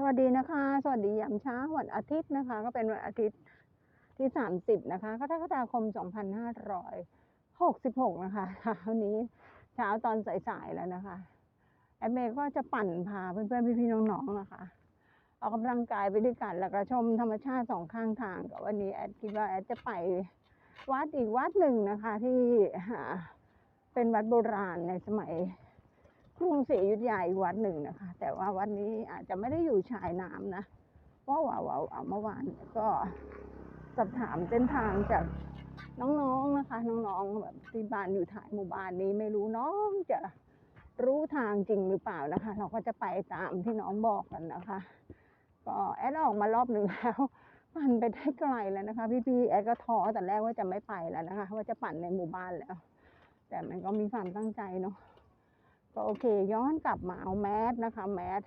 สวัสดีนะคะ สวัสดียามเช้าวันอาทิตย์นะคะ ก็เป็นวันอาทิตย์ที่ 30 นะคะกรกฎาคม 2566 นะคะเช้านี้เช้าตอนสายๆแล้วนะคะ แอดเมย์ก็จะปั่นพาเพื่อนๆพี่ๆน้องๆนะคะออกกำลังกายไปด้วยกันแล้วก็ชมธรรมชาติสองข้างทางกับวันนี้แอดคิดว่าแอดจะไปวัดอีกวัดหนึ่งนะคะที่เป็นวัดโบราณในสมัย กรุงศรีอยุธยาอีกวัดหนึ่งนะคะ แต่ว่าวัดนี้อาจจะไม่ได้อยู่ชายน้ำนะเพราะว่าว่าเมื่อวานก็สอบถามเส้นทางจากน้องๆนะคะ น้องๆแบบที่บ้านอยู่ท้ายหมู่บ้านนี้ไม่รู้น้องจะรู้ทางจริงหรือเปล่านะคะ เราก็จะไปตามที่น้องบอกกันนะคะ ก็แอดออกมารอบหนึ่งแล้วปั่นไปได้ไกลแล้วนะคะ พี่ๆแอดก็ท้อแต่แรกว่าจะไม่ไปแล้วนะคะ ว่าจะปั่นในหมู่บ้านแล้ว แต่มันก็มีความตั้งใจเนาะ ก็โอเค ย้อนกลับมาเอาแมสนะคะ แมส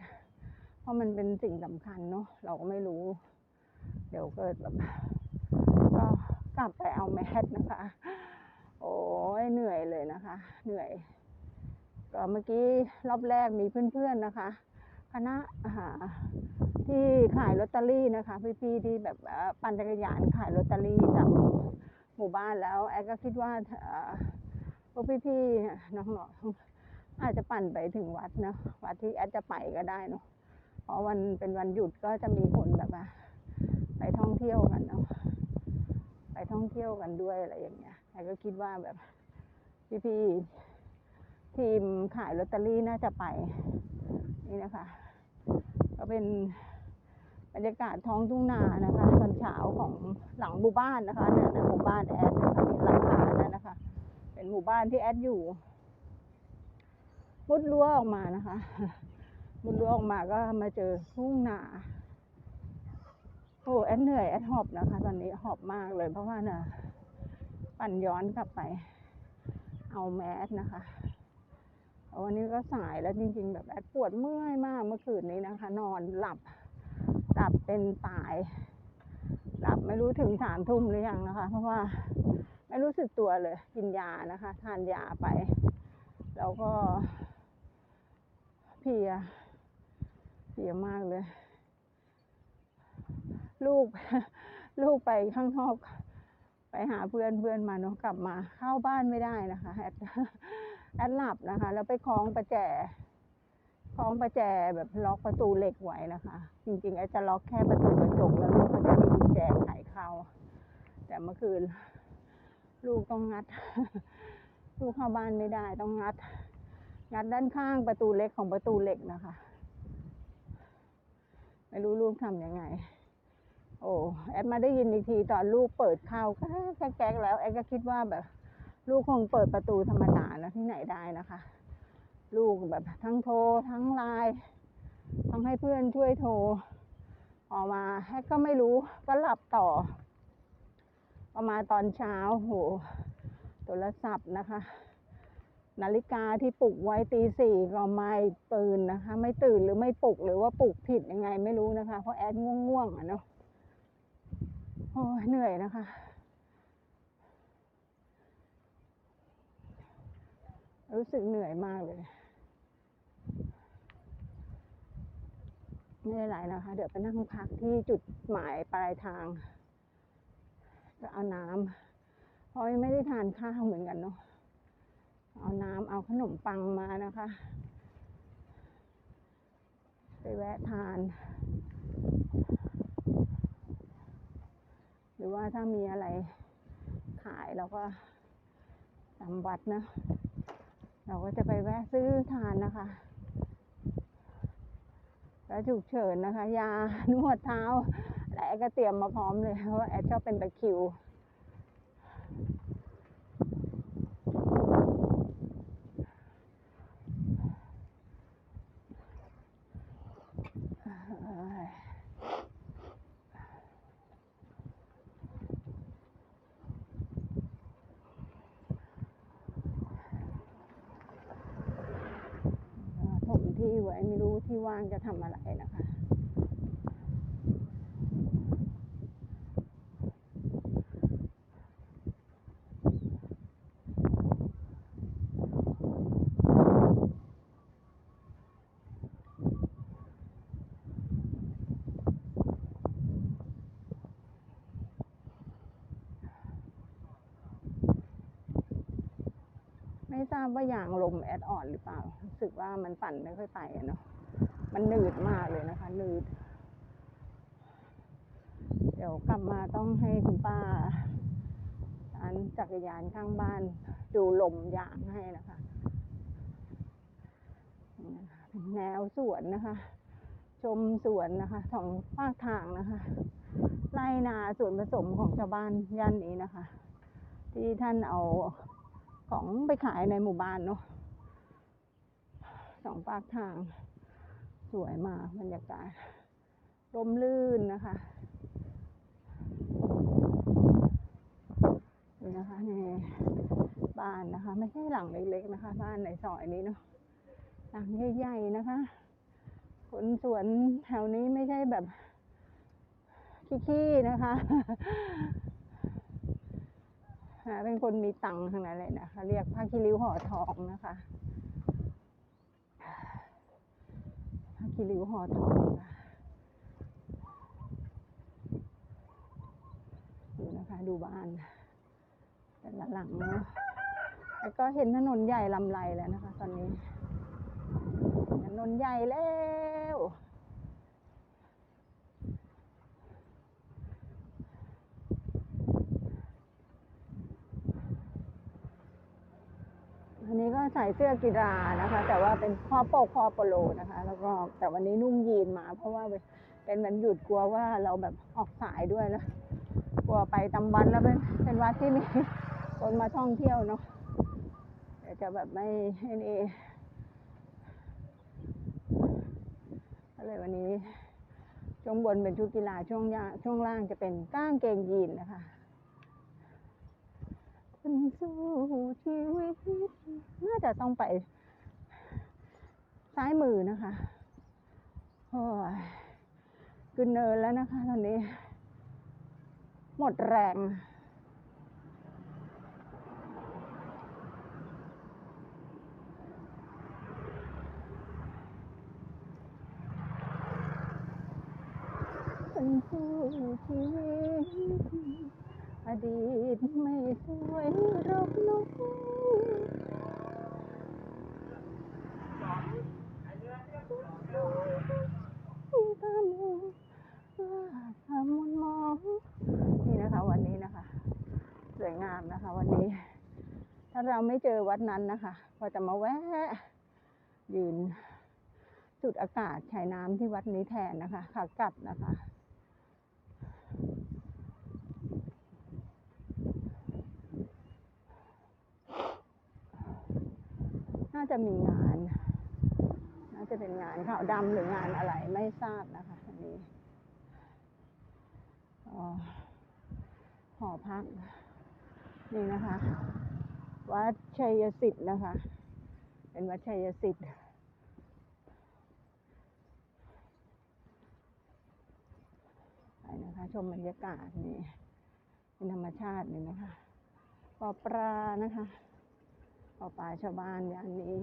เพราะมันเป็นสิ่งสำคัญเนาะเราก็ไม่รู้ เดี๋ยวเกิดแบบก็กลับไปเอาแมสนะคะ โอ้ยเหนื่อยเลยนะคะ เหนื่อย ก็เมื่อกี้รอบแรกมีเพื่อนๆนะคะ คณะอ่าที่ขายลอตเตอรี่นะคะ พี่ๆที่แบบปั่นจักรยานขายลอตเตอรี่ตามหมู่บ้านแล้ว แอดก็คิดว่าเออพวกพี่ๆน้องๆ อาจจะปั่นไปถึงวัดนะวัดที่แอดจะไปก็ได้เนอะเพราะวันเป็นวันหยุดก็จะมีคนแบบว่าไปท่องเที่ยวกันเนาะไปท่องเที่ยวกันด้วยอะไรอย่างเงี้ยแอดก็คิดว่าแบบพี่ๆทีมขายลอตเตอรี่น่าจะไปนี่นะคะ ก็เป็นบรรยากาศท้องทุ่งนานะคะตอนเช้าของหลังหมู่บ้านนะคะเนี่ยหมู่บ้านแอดนะคะมีหลังคานั่นนะคะ เป็นหมู่บ้านที่แอดอยู่ มุดรั้วออกมานะคะ มุดรั้วออกมาก็มาเจอทุ่งนาโอ้แอดเหนื่อยแอดหอบนะคะ ตอนนี้หอบมากเลยเพราะว่าน่ะปั่นย้อนกลับไป เอาแมสนะคะเพราะวันนี้ก็สายแล้วจริงๆ แบบแอดปวดเมื่อยมากเมื่อคืนนี้นะคะ นอนหลับหลับเป็นตาย หลับไม่รู้ถึงสามทุ่มหรือยังนะคะ เพราะว่าไม่รู้สึกตัวเลย กินยานะคะ ทานยาไป แล้วก็ เพลียเพลียมากเลย ลูก ลูกไปข้างนอกไปหาเพื่อนเพื่อนมาเนาะกลับมาเข้าบ้านไม่ได้นะคะแอดแอดหลับนะคะ แล้วไปคล้องประแจคล้องประแจแบบล็อกประตูเหล็กไว้นะคะ จริงๆแอดจะล็อกแค่ประตูกระจกแล้วลูกก็จะมีกุญแจไขเข้า แต่เมื่อคืน ลูกต้องงัด ลูกเข้าบ้านไม่ได้ต้องงัด งัดด้านข้างประตูเล็กของประตูเหล็กนะคะ ไม่รู้ลูกทำยังไง โอ้แอดมาได้ยินอีกทีตอนลูกเปิดเข้าแก๊กแก๊กแล้วแอดก็คิดว่าแบบ ลูกคงเปิดประตูธรรมดานะที่ไหนได้นะคะ ลูกแบบทั้งโทรทั้งไลน์ทั้งให้เพื่อนช่วยโทร ออกมาแอดก็ไม่รู้ก็หลับต่อ ประมาณตอนเช้าโหโทรศัพท์นะคะ นาฬิกาที่ปลุกไว้ตีสี่ก็ไม่ตื่นนะคะ ไม่ตื่นหรือไม่ปลุกหรือว่าปลุกผิดยังไงไม่รู้นะคะ เพราะแอดง่วงๆอะเนาะโอ้เหนื่อยนะคะ รู้สึกเหนื่อยมากเลยไม่ได้ไรนะคะ เดี๋ยวไปนั่งพักที่จุดหมายปลายทางก็เอาน้ำเพราะยังไม่ได้ทานข้าวเหมือนกันเนาะ เอาน้ำเอาขนมปังมานะคะ ไปแวะทาน หรือว่าถ้ามีอะไรขายเราก็ตามวัดนะ เราก็จะไปแวะซื้อทานนะคะแล้วฉุกเฉินนะคะ ยานวดเท้า และแอดก็เตรียมมาพร้อมเลยเพราะแอดชอบเป็นตะคิว ที่ว่างจะทำอะไรนะคะ ไม่ทราบว่าอย่างลมแอดออนหรือเปล่ารู้สึกว่ามันปั่นไม่ค่อยไปเนาะ มันหนืดมากเลยนะคะหนืด เดี๋ยวกลับมาต้องให้คุณป้าอันจักรยานข้างบ้านดูลมยางให้นะคะนะคะแนวสวนนะคะ ชมสวนนะคะสองภาคทางนะคะไรนาส่วนผสมของชาวบ้านย่านนี้นะคะ ที่ท่านเอาของไปขายในหมู่บ้านเนาะสองปากทาง สวยมากบรรยากาศร่มรื่นนะคะนี่นะคะในบ้านนะคะ ไม่ใช่หลังเล็กๆนะคะ บ้านในซอยนี้เนาะหลังใหญ่ๆนะคะคนสวนแถวนี้ไม่ใช่แบบขี้ๆนะคะเป็นคนมีตังค์ทั้งนั้นเลยนะคะ เรียกผ้าคีริ้วห่อทองนะคะ กิริวหอทองค่ะดูนะคะ ดูบ้าน แต่ละหลังเนาะแล้วก็เห็นถนนใหญ่ลำไรแล้วนะคะ ตอนนี้ ถนนใหญ่แล้ว อันนี้ก็ใส่เสื้อกีฬานะคะ แต่ว่าเป็นคอโปกคอโปโลนะคะ แล้วก็แต่วันนี้นุ่งยีนมา เพราะว่าเป็นวันหยุดกลัวว่าเราแบบออกสายด้วยนะกลัวไปตำวันแล้วเป็นเป็นวัดที่มีคนมาท่องเที่ยวเนาะจะแบบไม่ให้นี่ก็เลยวันนี้ช่วงบนเป็นชุดกีฬาช่วงย่างช่วงล่างจะเป็นก้างเกงยีนนะคะ ขึ้นสู่ชีวิตน่าจะต้องไป ซ้ายมือนะคะโอ้ยขึ้นเนินแล้วนะคะตอนนี้ หมดแรงขึ้นสู่ชีวิต อดีตไม่สวยรอกน้องตามว่าทำมุนมองนี่นะคะ วันนี้นะคะ สวยงามนะคะ วันนี้ ถ้าเราไม่เจอวัดนั้นนะคะก็จะมาแวะ ยืนจุดอากาศชายน้ำที่วัดนี้แทนนะคะขากลับนะคะ น่าจะมีงาน น่าจะเป็นงานขาวดำหรืองานอะไรไม่ทราบนะคะอันนี้หอพัก นี่นะคะ วัดชัยสิทธิ์นะคะ เป็นวัดชัยสิทธิ์ไปนะคะ ชมบรรยากาศนี่เป็นธรรมชาตินี่นะคะปอปลานะคะ ปอปาชาวบ้านอย่างนี้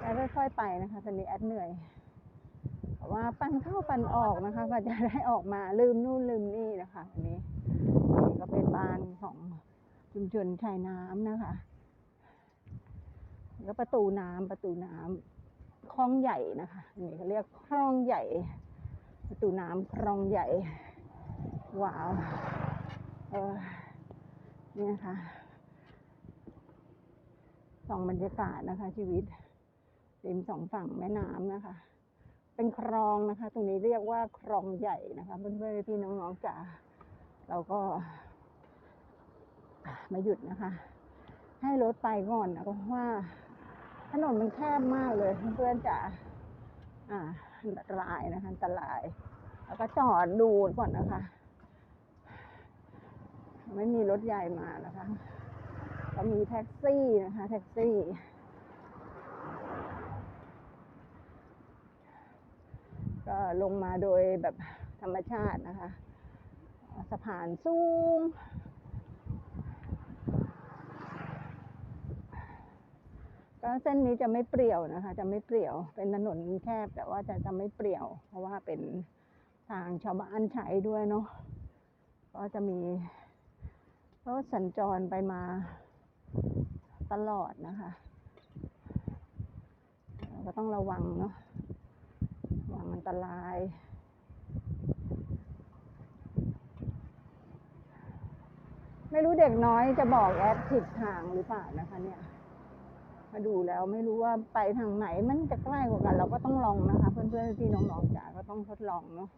แอดค่อยๆไปนะคะตอนนี้แอดเหนื่อยเพราะว่าปั่นเข้าปั่นออกนะคะกว่าจะได้ออกมาลืมนู่นลืมนี่นะคะอันนี้นี่ก็เป็นบ้านของชุมชนชายน้ำนะคะแล้วประตูน้ำประตูน้ำคลองใหญ่นะคะนนี่เขาเรียกคลองใหญ่ ประตูน้ำคลองใหญ่ ว้าว เออนี่นะคะ สองบรรยากาศนะคะ ชีวิตริมสองฝั่งแม่น้ำนะคะ เป็นคลองนะคะ ตรงนี้เรียกว่าคลองใหญ่นะคะเพื่อนๆพี่น้องๆจ๋าเราก็ มาหยุดนะคะ ให้รถไปก่อนนะเพราะว่าถนนมันแคบมากเลยเพื่อนๆจ๋าอ่าอันตรายนะคะอันตราย แล้วก็จอดดูก่อนนะคะ ไม่มีรถใหญ่มานะคะ ก็มีแท็กซี่นะคะแท็กซี่ ก็ลงมาโดยแบบธรรมชาตินะคะ สะพานสูงก็เส้นนี้จะไม่เปรี่ยวนะคะ จะไม่เปรี่ยวเป็นถนนแคบแต่ว่าจะจะไม่เปรี่ยว เพราะว่าเป็นทางชาวบ้านใช้ด้วยเนาะก็จะมีรถสัญจรไปมา ตลอดนะคะเราก็ต้องระวังเนาะระวังอันตราย ไม่รู้เด็กน้อยจะบอกแอดผิดทางหรือเปล่านะคะเนี่ยมาดูแล้วไม่รู้ว่าไปทางไหนมันจะใกล้กว่ากัน เราก็ต้องลองนะคะ เพื่อนๆพี่น้องๆจ๋าก็ต้องทดลองเนาะ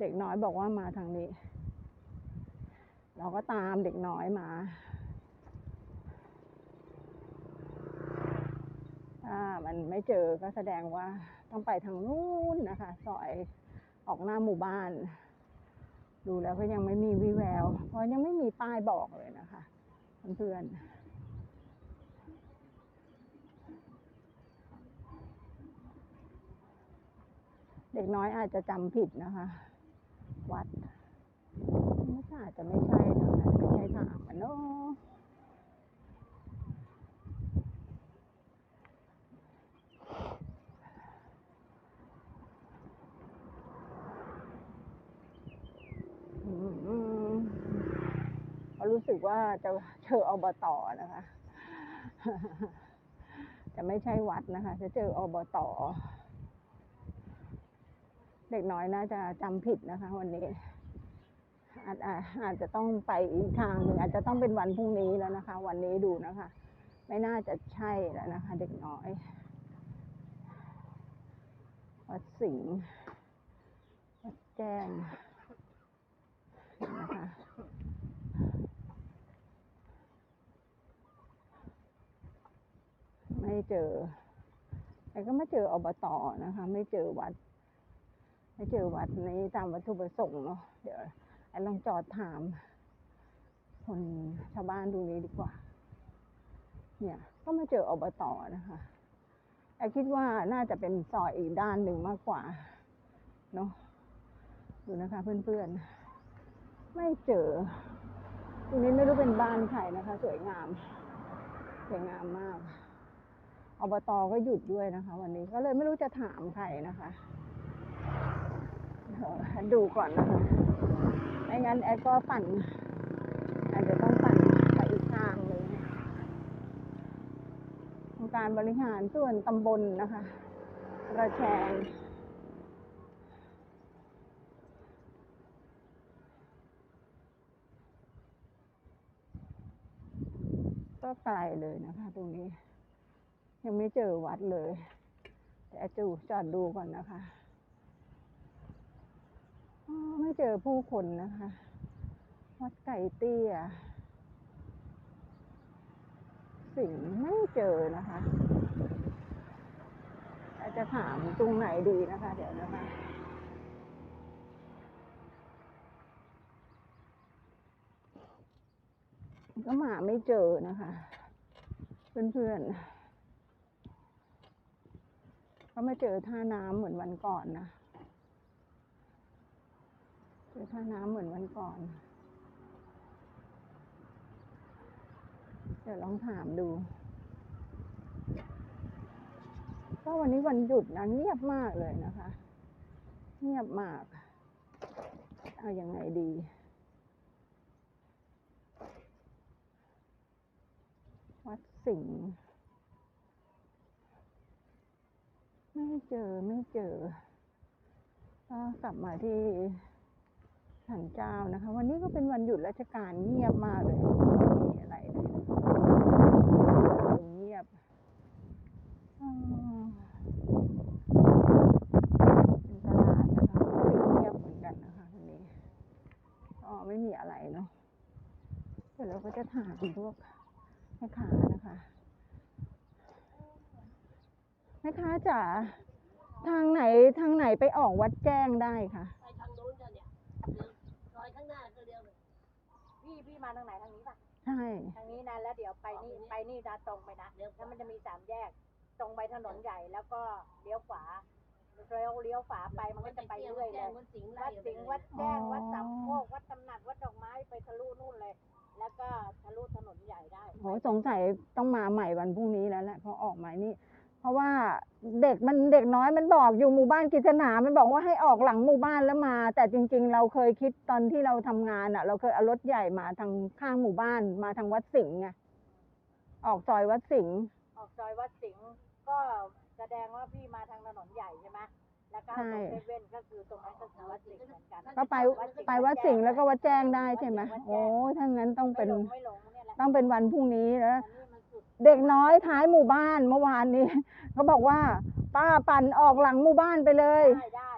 เด็กน้อยบอกว่ามาทางนี้ เราก็ตามเด็กน้อยมา ถ้ามันไม่เจอก็แสดงว่าต้องไปทางนู้นนะคะซอยออกหน้าหมู่บ้าน ดูแล้วก็ยังไม่มีวิแวว เพราะยังไม่มีป้ายบอกเลยนะคะเพื่อนเด็กน้อยอาจจะจำผิดนะคะ วัดไม่ใช่อาจจะไม่ใช่นะคะไม่ใช่ทางมันเนาะอืมอืมเขา รู้สึกว่าจะเจออบตนะคะ จะไม่ใช่วัดนะคะ จะเจออบตเด็กน้อยน่าจะจำผิดนะคะ วันนี้ อาจอาอาจจะต้องไปอีกทางหนึ่งอาจจะต้องเป็นวันพรุ่งนี้แล้วนะคะ วันนี้ดูนะคะ ไม่น่าจะใช่แล้วนะคะ เด็กน้อยวัดสิงห์วัดแจ้ง นะคะไม่เจอ แต่ก็ไม่เจออบตอนะคะ ไม่เจอวัด ไม่เจอวัดนี้ตามวัตถุประสงค์เนาะเดี๋ยวไอ้ลองจอดถาม คนชาวบ้านดูนี้ดีกว่า เนี่ย ก็ไม่เจออบตอนะคะไอ้คิดว่าน่าจะเป็นซอยอีกด้านหนึ่งมากกว่า เนาะดูนะคะเพื่อนๆ ไม่เจอตรงนี้ไม่รู้เป็นบ้านใครนะคะ สวยงาม สวยงามมากอบตก็หยุดด้วยนะคะ วันนี้ก็เลยไม่รู้จะถามใครนะคะ ดูก่อนนะคะไม่งั้นแอดก็ปั่น อาจจะต้องปั่นไปอีกทางหนึ่งองค์การบริหารส่วนตำบลนะคะระแชง ก็ไกลเลยนะคะ ตรงนี้ ยังไม่เจอวัดเลย แต่จูจอดดูก่อนนะคะไม่เจอผู้คนนะคะ วัดไก่เตี้ยสิ่งไม่เจอนะคะอาจจะถามตรงไหนดีนะคะ เดี๋ยวนะคะ ก็หมาไม่เจอนะคะ เพื่อนๆก็ไม่เจอท่าน้ำเหมือนวันก่อนนะเจอท่าน้ำเหมือนวันก่อน เดี๋ยวลองถามดูก็วันนี้วันหยุดนะเงียบมากเลยนะคะ เงียบมาก เอาอยัางไงดี วัด สิงไม่เจอไม่เจอก็กลับมาที่สันเจ้านะคะ วันนี้ก็เป็นวันหยุดราชการเงียบมากเลยไม่มีอะไรเลยเงียบเป็นตลาดนะคะปิดเงียบเหมือนกันนะคะวันนี้ก็ไม่มีอะไรเนาะเดี๋ยวเราก็จะถามพวก ม่ค้านะคะ แม่ค้าจ๋าทางไหนทางไหนไปออกวัดแจ้งได้คะไปทางนู้นกันเนี่ยซอยข้างหน้าก็เรียวเลยพี่พี่มาทางไหนทางนี้ป่ะใช่ทางนี้นะแล้วเดี๋ยวไปนี่ไปนี่นะตรงไปนะแล้วมันจะมีสามแยก ตรงไปถนนใหญ่แล้วก็เลี้ยวขวาเลี้ยวเลี้ยวขวาไปมันก็จะไปเรื่อยเลยวัดสิงห์วัดสิงห์วัดแจ้งวัดสามโคกวัดตำหนักวัดดอกไม้ไปทะลุนู่นเลย แล้วก็ทะลุถนนใหญ่ได้โหสงสัยต้องมาใหม่วันพรุ่งนี้แล้วแหละเพราะออกหมายนี่เพราะว่าเด็กมันเด็กน้อยมันบอกอยู่หมู่บ้านกิจนา มันบอกว่าให้ออกหลังหมู่บ้านแล้วมา แต่จริง ๆ เราเคยคิดตอนที่เราทำงานอะ เราเคยเอารถใหญ่มาทางข้างหมู่บ้านมาทางวัดสิงห์ไงออกซอยวัดสิงห์ออกซอยวัดสิงห์ก็แสดงว่าพี่มาทางถนนใหญ่ใช่ไหม แล้วก็ตรงเซเว่นก็คือตรงนั้นก็คือวัดสิงห์เหมือนกันก็ไปไปวัดสิงห์แล้วก็วัดแจ้งได้ใช่ไหมโอ้ถ้างั้นต้องเป็นไม่หลงไม่หลงเนี่ยแหละต้องเป็นวันพรุ่งนี้แล้วอันนี้มันสุดเด็กน้อยท้ายหมู่บ้านเมื่อวานนี้เขาบอกว่า ป้าปั่นออกหลังหมู่บ้านไปเลยได้ได้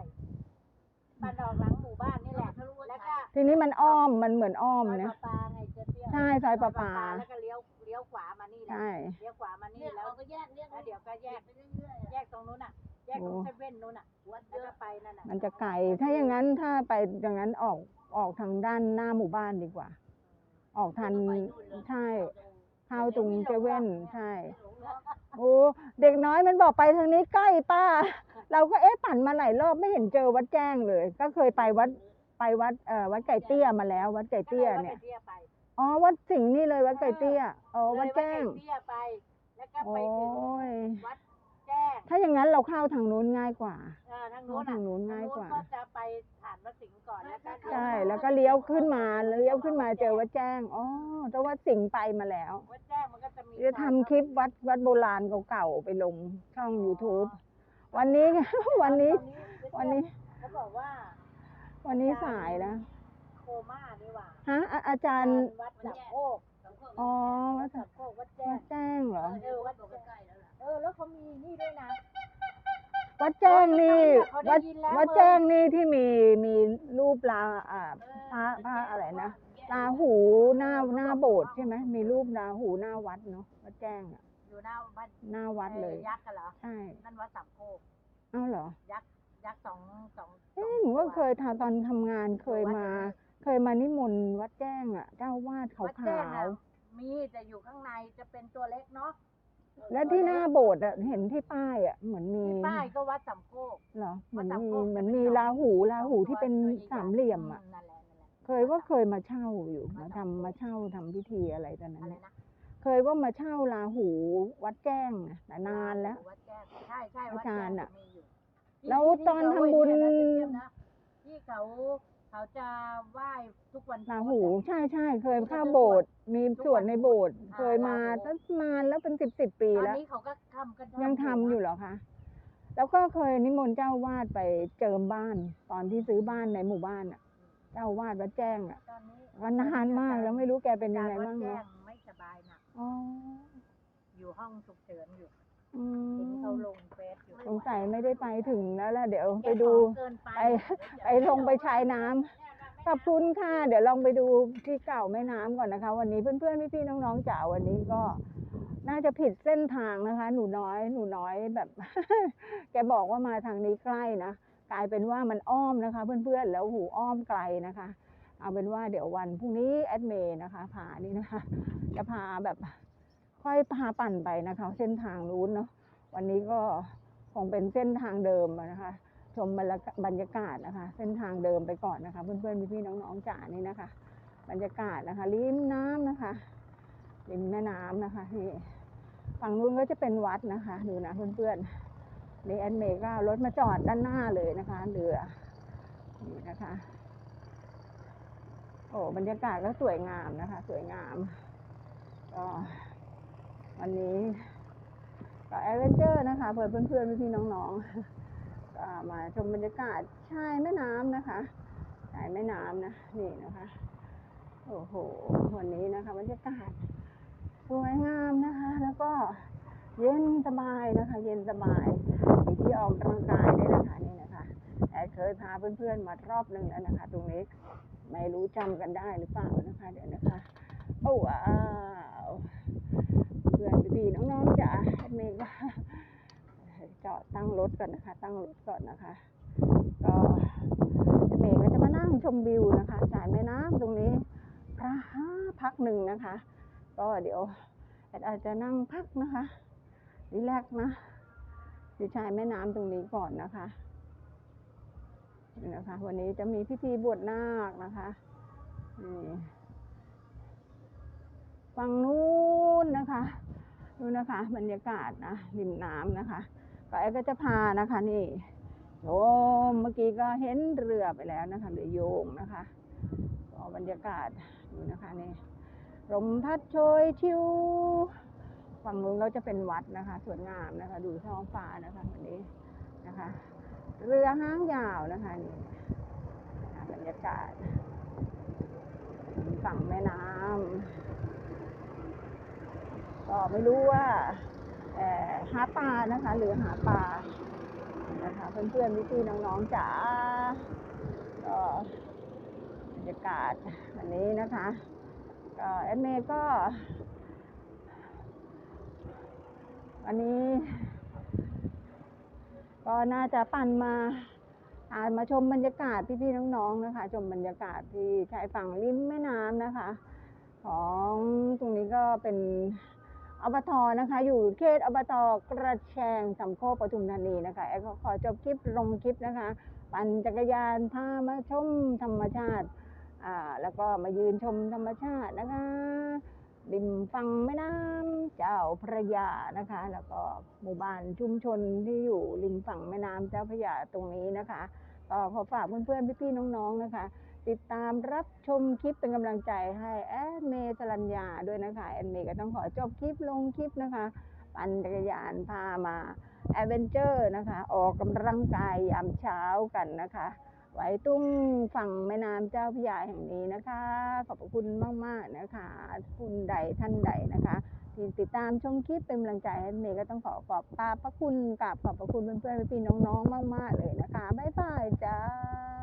ปันออกหลังหมู่บ้านนี่แหละแล้วก็ทีนี้มันอ้อมมันเหมือนอ้อมซอยนะปลาปลาไงเจ๊เปี้ยใช่ซอยปลาปลาแล้วก็เลี้ยวเลี้ยวข วามานี่แหละใช่ เลี้ยวขวามานี่เนี่ยแล้เราวก็แยกเนี่ยแล้วเดี๋ยวก็แยกไปเรื่อยๆแยกตรงนู้นอะ แยกตรงโอ้ เซเว่นนู้นอะวัดเยแล้วอะก็ไปนั่นน่ะมันจะไกลถ้าอย่างนั้นถ้าไปอย่างนั้นออกออกทางด้านหน้าหมู่บ้านดีกว่า ออกทันใช่เข้าตรงเจเว่นใช่ โอ้เด็กน้อยมันบอกไปทางนี้ใกล้ป้า เราก็เอ๊ะปั่นมาหลายรอบไม่เห็นเจอวัดแจ้งเลย ก็เคยไปวัดไปวัดเอ่อวัดไก่เตี้ยมาแล้ว วัดไก่เตี้ยเนี่ยก็ลวัดไก่เตี้ยไป อ๋อวัดสิงห์นี่เลยวัดไก่เตี้ยอ๋อวัดแจ้ง เลยวัดไก่เตี้ยไป แล้วก็โอ้ไปถึงยวัดแจ้งถ้าอย่างนั้นเราเข้าทางนู้นง่ายกว่า เออทางนู้นทางนู้นง่ายกว่า ทงนู้นก็จะไปผ่านวัดสิงห์ก่อนแล้วก็เลี้ยวใช่แล้วก็เลี้ยวขึ้นมาเลี้ยวขึ้นมาเจอวัดแจ้งอ๋อแต่วัดสิงห์ไปมาแล้ววัดแจ้งมันก็จะมีจะทำคลิปวัดวัดโบราณเก่าๆไปลงช่อง YouTube วันนี้ วันนี้ วันนี้ เขาบอกว่าวันนี้สายแล้ว โคม่านี่หว่า ฮะอะอาจารย์ วัดสับโคกอ๋อวัวัดดสับโคกวัดแจ้วังดแจ้งเหรอ เออวัดใกล้แล้วล่ะเออแล้วเขามีนี่ด้วยนะ วัดแจ้งนี่เขาได้วัดยินแล้ว วัดแจ้งนี่ที่มีมีรูปลาอ่าพระพระอะไรนะลาหูหน้าหน้าโบสถ์ใช่ไหมมีรูปลาหูหน้าวัดเนาะวัดแจ้งอะอยู่หน้าวัดหน้าวัดเลยอ่อยักษ์กันเหรอใช่นั่นวัดสับโคกเอ้าเหรอยักษ์ยักษ์สองสองเอ้ยหนูก็เคยทำตอนทำงานเคยมา เคยมานิมนต์วัดแจ้งอะ เจ้าวาดขาวัดแจ้งวอะมีแต่อยู่ข้างในจะเป็นตัวเล็กเนาะๆและที่หน้าโบสถ์อะเห็นที่ป้ายอะเหมือนมีที่ป้ายก็วัดสับโคก เหรอเหมือนวัดสามมีโคก เหมือนจะเป็นมีสองลาหูลาหูสองที่เป็นตัวใหญ่ๆสามเหลี่ยมอะ นั่นแหละนั่นแหละเคยว่าเคยมาเช่าอยู่มาทำมาเช่าทำพิธีอะไรตอนนั้นอะไรเนี่ยนะเคยว่ามาเช่าลาหูวัดแจ้งนะแต่นานแล้ว วัดแจ้งใช่ใช่อาวัดจาแจ้รงย์อะมีอยู่แล้วที่ตอนที่เขาทำบุญไอ้เนี่ยนะที่เขา เขาจะไหว้ทุกวันลาหูพุธอะใช่ใช่เคยเข้าโบสถ์มีส่วนในโบสถ์อ่าเคยมาลาหูตั้งนานแล้วเป็นสิบสิบปีตอนแล้ว นี้เขาก็ทำกันยังทำอยู่เหรอคะ แล้วก็เคยนิมนต์เจ้าวาดไปเจิมบ้าน ตอนที่ซื้อบ้านในหมู่บ้านอะ เจ้าวาดวัดแจ้งอะตอนนี้ก็นานมากแล้วไม่รู้แกเป็นยังไงวัดบ้างแจ้เนาะงไม่สบายหนักอ๋อ อยู่ห้องฉุกเฉินอยู่ อืเห็นเขามลงเฟซอยู่สงสัยไม่ได้ไปถึงแล้วล่ะเดี๋ยวไปแกดูของเกินไปไปไปลงไปชายน้ำขอบคุณค่ะ เดี๋ยวลองไปดูที่เก่าแม่น้ำก่อนนะคะ วันนี้เพื่อนๆพี่ๆน้องๆจ๋าวันนี้ก็ น่าจะผิดเส้นทางนะคะ หนูน้อยหนูน้อยแบบ แกบอกว่ามาทางนี้ใกล้นะกลายเป็นว่ามันอ้อมนะคะ เพื่อนๆแล้วหูอ้อมไกลนะคะ เอาเป็นว่าเดี๋ยววันพรุ่งนี้แอดเมย์นะคะพานี่นะคะ จะพาแบบ ค่อยพาปั่นไปนะคะ เส้นทางนู้นเนาะวันนี้ก็คงเป็นเส้นทางเดิมนะคะ ชมบรรยากาศนะคะ เส้นทางเดิมไปก่อนนะคะ เพื่อนๆพี่ๆน้องๆจ๋านี่นะคะ บรรยากาศนะคะริมน้ำนะคะริมแม่น้ำนะคะนี่ฝั่งนู้นก็จะเป็นวัดนะคะ ดูนะเพื่อนๆนี่แอนเมย์ก็เอารถมาจอดด้านหน้าเลยนะคะเรือนี่นะคะโอ้บรรยากาศก็สวยงามนะคะ สวยงามก็ วันนี้ก็แอดเวนเจอร์นะคะเพื่อนเพื่อนๆพี่ๆน้องๆก็มาชมบรรยากาศชายแม่น้ำนะคะชายแม่น้ำนะนี่นะคะ โอ้โหวันนี้นะคะบรรยากาศสวยงามนะคะ แล้วก็เย็นสบายนะคะ เย็นสบายมีที่ออกกำลังกายได้นะคะนี่นะคะแอดเคยพาเพื่อนๆมารอบหนึ่งแล้วนะคะ ตรงนี้ไม่รู้จำกันได้หรือเปล่านะคะ เดี๋ยวนะคะ โอ้ว้าว เพื่อนพี่ๆน้องๆจ๋าแอดเมย์ก็จอดตั้งรถก่อนนะคะ ตั้งรถก่อนนะคะ ก็เมย์ก็จะมานั่งชมวิวนะคะสายแม่น้ำตรงนี้พระพักหนึ่งนะคะ ก็เดี๋ยวแอดอาจจะนั่งพักนะคะรีแลกนะอยู่ชายแม่น้ำตรงนี้ก่อนนะคะนี่นะคะ วันนี้จะมีพิธีบวชนาคนะคะนี่ ฝั่งนู้นนะคะดูนะคะ บรรยากาศนะริมน้ำนะคะก็แอก็จะพานะคะนี่โยมเมื่อกี้ก็เห็นเรือไปแล้วนะคะเรือโยงนะคะก็บรรยากาศดูนะคะนี่ลมพัดโชยชิวฝั่งนู้นก็จะเป็นวัดนะคะสวยงามนะคะ ดูท้องฟ้านะคะวันนี้นะคะ เรือห้างยาวนะคะนี่บรรยากาศฝั่งแม่น้ำ ก็ไม่รู้ว่าหาปลานะคะ หรือหาปลานะคะเพื่อนๆพี่ๆน้องๆจ๋าก็บรรยากาศวันนี้นะคะก็แอดเมย์ก็วันนี้ ก็น่าจะปั่นมาอามาชมบรรยากาศพี่ๆน้องๆนะคะ ชมบรรยากาศที่ชายฝั่งริมแม่น้ำนะคะ ของตรงนี้ก็เป็น อบตนะคะ อยู่เขตอบตกระแชงสำโคกปทุมธานีนะคะแอดขอจบคลิปลงคลิปนะคะ ปั่นจักรยานพามาชมธรรมชาติอ่าแล้วก็มายืนชมธรรมชาตินะคะริมฝั่งแม่น้ำเจ้าพระยานะคะ แล้วก็หมู่บ้านชุมชนที่อยู่ริมฝั่งแม่น้ำเจ้าพระยาตรงนี้นะคะก็ขอฝากเพื่อนๆพี่ๆน้องๆนะคะ ติดตามรับชมคลิปเป็นกำลังใจให้แอดเมสรัญญาด้วยนะคะแอดเมก็ต้องขอจบคลิปลงคลิปนะคะ ปั่นจักรยานพามาแอดเวนเจอร์นะคะ ออกกำลังกายยามเช้ากันนะคะ ไว้ตุ้งฝั่งแม่น้ำเจ้าพระยาแห่งนี้นะคะ ขอบคุณมาก ๆ นะคะคุณใดท่านใดนะคะที่ติดตามชมคลิปเป็นกำลังใจให้เมย์ก็ต้องขอขอบตาพระคุณกับขอบพระคุณเพื่อนๆพี่ๆน้องๆมาก ๆ เลยนะคะ บ๊ายบายจ้า